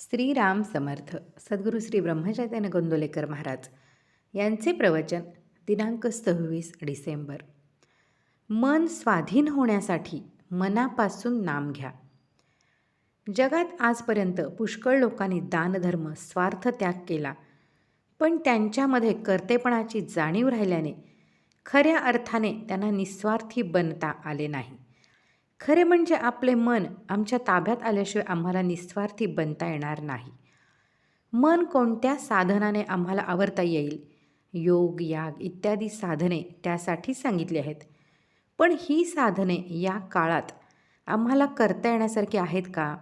श्रीराम समर्थ सद्गुरू श्री ब्रह्मचैतन्य गोंदोलेकर महाराज यांचे प्रवचन दिनांक सव्वीस डिसेंबर. मन स्वाधीन होण्यासाठी मनापासून नाम घ्या. जगात आजपर्यंत पुष्कळ लोकांनी दानधर्म स्वार्थ त्याग केला पण त्यांच्यामध्ये कर्तेपणाची जाणीव राहिल्याने खऱ्या अर्थाने त्यांना निस्वार्थी बनता आले नाही. खरे म्हणजे आपले मन आमच्या ताब्यात आल्याशिवाय आम्हाला निस्वार्थी बनता येणार नाही. मन कोणत्या साधनाने आम्हाला आवरता येईल? योग याग इत्यादी साधने त्यासाठी सांगितली आहेत. पण ही साधने या काळात आम्हाला करता येण्यासारखी आहेत का?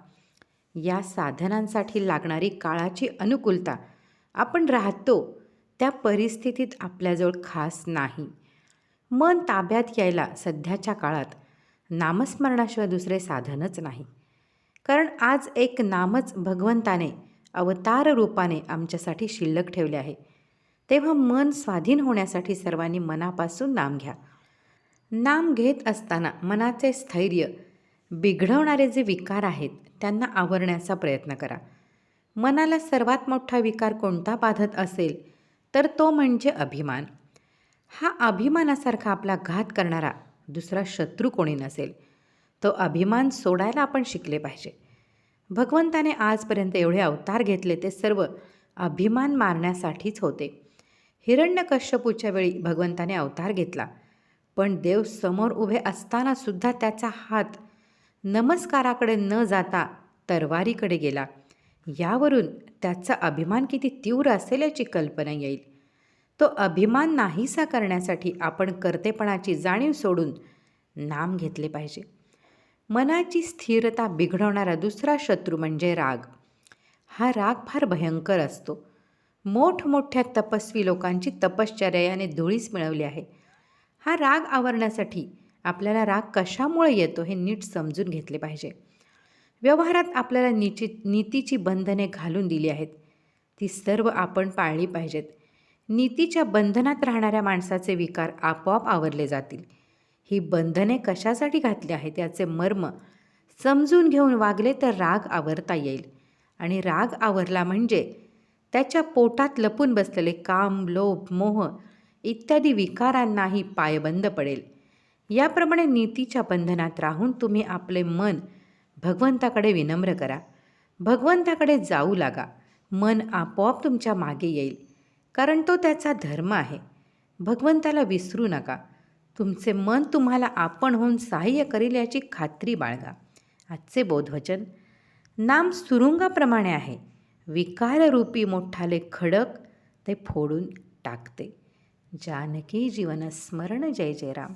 या साधनांसाठी लागणारी काळाची अनुकूलता आपण राहतो त्या परिस्थितीत आपल्याजवळ खास नाही. मन ताब्यात यायला सध्याच्या काळात नामस्मरणाशिवाय दुसरे साधनच नाही. कारण आज एक नामच भगवंताने अवतार रूपाने आमच्यासाठी शिल्लक ठेवले आहे. तेव्हा मन स्वाधीन होण्यासाठी सर्वांनी मनापासून नाम घ्या. नाम घेत असताना मनाचे स्थैर्य बिघडवणारे जे विकार आहेत त्यांना आवरण्याचा प्रयत्न करा. मनाला सर्वात मोठा विकार कोणता बाधत असेल तर तो म्हणजे अभिमान. हा अभिमानासारखा आपला घात करणारा दुसरा शत्रू कोणी नसेल. तो अभिमान सोडायला आपण शिकले पाहिजे. भगवंताने आजपर्यंत एवढे अवतार घेतले ते सर्व अभिमान मारण्यासाठीच होते. हिरण्यकश्यपूच्या वेळी भगवंताने अवतार घेतला. पण देव समोर उभे असतानासुद्धा त्याचा हात नमस्काराकडे न जाता तरवारीकडे गेला. यावरून त्याचा अभिमान किती तीव्र असेल याची कल्पना येईल. तो अभिमान नाहीसा करण्यासाठी आपण कर्तेपणाची जाणीव सोडून नाम घेतले पाहिजे. मनाची स्थिरता बिघडवणारा दुसरा शत्रू म्हणजे राग. हा राग फार भयंकर असतो. मोठमोठ्या तपस्वी लोकांची तपश्चर्या याने धुळीस मिळवली आहे. हा राग आवरण्यासाठी आपल्याला राग कशामुळे येतो हे नीट समजून घेतले पाहिजे. व्यवहारात आपल्याला निची नीतीची बंधने घालून दिली आहेत. ती सर्व आपण पाळली पाहिजेत. नीतीच्या बंधनात राहणाऱ्या माणसाचे विकार आपोआप आवरले जातील. ही बंधने कशासाठी घातली आहेत याचे मर्म समजून घेऊन वागले तर राग आवरता येईल. आणि राग आवरला म्हणजे त्याच्या पोटात लपून बसलेले काम लोभ मोह इत्यादी विकारांनाही पायबंद पडेल. याप्रमाणे नीतीच्या बंधनात राहून तुम्ही आपले मन भगवंताकडे विनम्र करा. भगवंताकडे जाऊ लागा. मन आपोआप तुमच्या मागे येईल. कारण तो त्याचा धर्म आहे. भगवंताला विसरू नका. तुमचे मन तुम्हाला आपण होऊन सहाय्य करील याची खात्री बाळगा. आजचे बोधवचन. नाम सुरुंगाप्रमाणे आहे. विकाररूपी मोठाले खडक ते फोडून टाकते. जानकी जीवन स्मरण जय जय राम